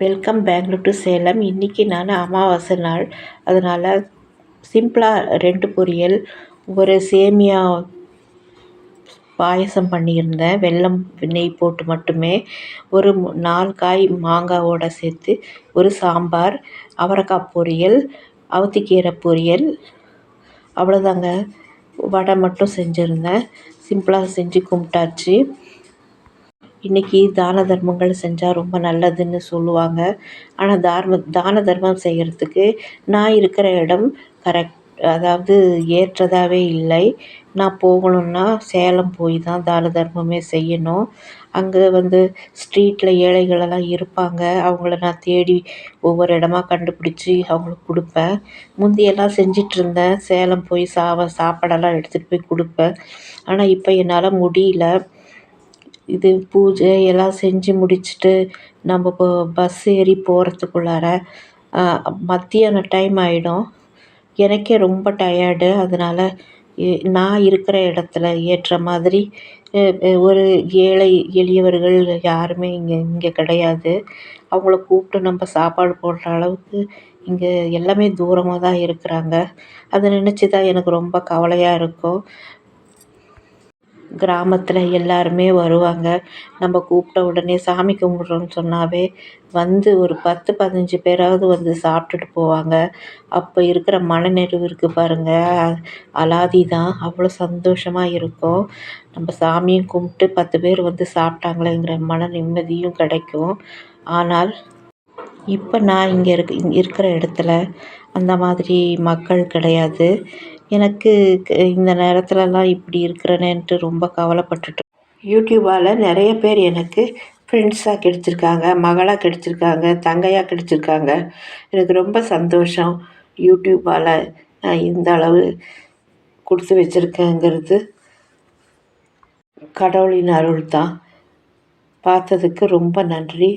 Welcome Bangalore to Salem இன்றைக்கி நான் அமாவாசை நாள். அதனால் சிம்பிளாக ரெண்டு பொரியல். ஒரு சேமியா பாயசம் பண்ணியிருந்தேன். வெல்லம் நெய் போட்டு மட்டுமே. ஒரு நாலு காய் மாங்காவோட சேர்த்து ஒரு சாம்பார் அவரைக்காய் பொரியல் அவுத்திக்கீரை பொரியல். அவ்வளோதாங்க வடை மட்டும் செஞ்சுருந்தேன். சிம்பிளாக செஞ்சு கும்பிட்டாச்சு. இன்றைக்கி தான தர்மங்கள் செஞ்சால் ரொம்ப நல்லதுன்னு சொல்லுவாங்க. ஆனால் தார்ம தான தர்மம் செய்கிறதுக்கு நான் இருக்கிற இடம் கரெக்ட் அதாவது ஏற்றதாகவே இல்லை. நான் போகணுன்னா சேலம் போய் தான் தான தர்மமே செய்யணும். அங்கே வந்து ஸ்ட்ரீட்டில் ஏழைகளெல்லாம் இருப்பாங்க. அவங்கள நான் தேடி ஒவ்வொரு இடமா கண்டுபிடிச்சி அவங்களுக்கு கொடுப்பேன். முந்தியெல்லாம் செஞ்சிட்ருந்தேன் சேலம் போய் சாவ சாப்பாடெல்லாம் எடுத்துகிட்டு போய் கொடுப்பேன். ஆனால் இப்போ என்னால் முடியல. இது பூஜை எல்லாம் செஞ்சு முடிச்சுட்டு நம்ம இப்போ பஸ் ஏறி போகிறதுக்குள்ளார மத்தியான டைம் ஆகிடும் எனக்கே ரொம்ப டயர்டு அதனால் நான் இருக்கிற இடத்துல ஏற்ற மாதிரி ஒரு ஏழை எளியவர்கள் யாருமே இங்கே இங்கே கிடையாது. அவங்கள கூப்பிட்டு நம்ம சாப்பாடு போடுற அளவுக்கு இங்கே எல்லாமே தூரமாக தான் இருக்கிறாங்க. அதை நினச்சி தான் எனக்கு ரொம்ப கவலையாக இருக்கும். கிராமத்தில் எல்லாருமே வருவாங்க. நம்ம கூப்பிட்ட உடனே சாமி கும்பிட்றோன்னு சொன்னாவே வந்து ஒரு பத்து பதினஞ்சு பேராவது வந்து சாப்பிட்டுட்டு போவாங்க. அப்போ இருக்கிற மனநிறைவு இருக்குது பாருங்கள் அலாதி தான் அவ்வளோ சந்தோஷமாக இருக்கும். நம்ம சாமியும் கும்பிட்டு பத்து பேர் வந்து சாப்பிட்டாங்களேங்கிற மன நிம்மதியும் கிடைக்கும். ஆனால் இப்போ நான் இங்கே இருக்க இருக்கிற இடத்துல அந்த மாதிரி மக்கள் கிடையாது. எனக்கு க- இந்த நேரத்துலலாம் இப்படி இருக்கிறனேன்ட்டு ரொம்ப கவலைப்பட்டுட்டு யூடியூப்பால் நிறைய பேர் எனக்கு ஃப்ரெண்ட்ஸாக கிடைச்சிருக்காங்க மகளாக கிடைச்சிருக்காங்க தங்கையாக கிடச்சிருக்காங்க எனக்கு ரொம்ப சந்தோஷம் யூடியூப்பால் நான் இந்த அளவு கொடுத்து வச்சுருக்கேங்கிறது. கடவுளின் அருள் தான் பார்த்ததுக்கு ரொம்ப நன்றி.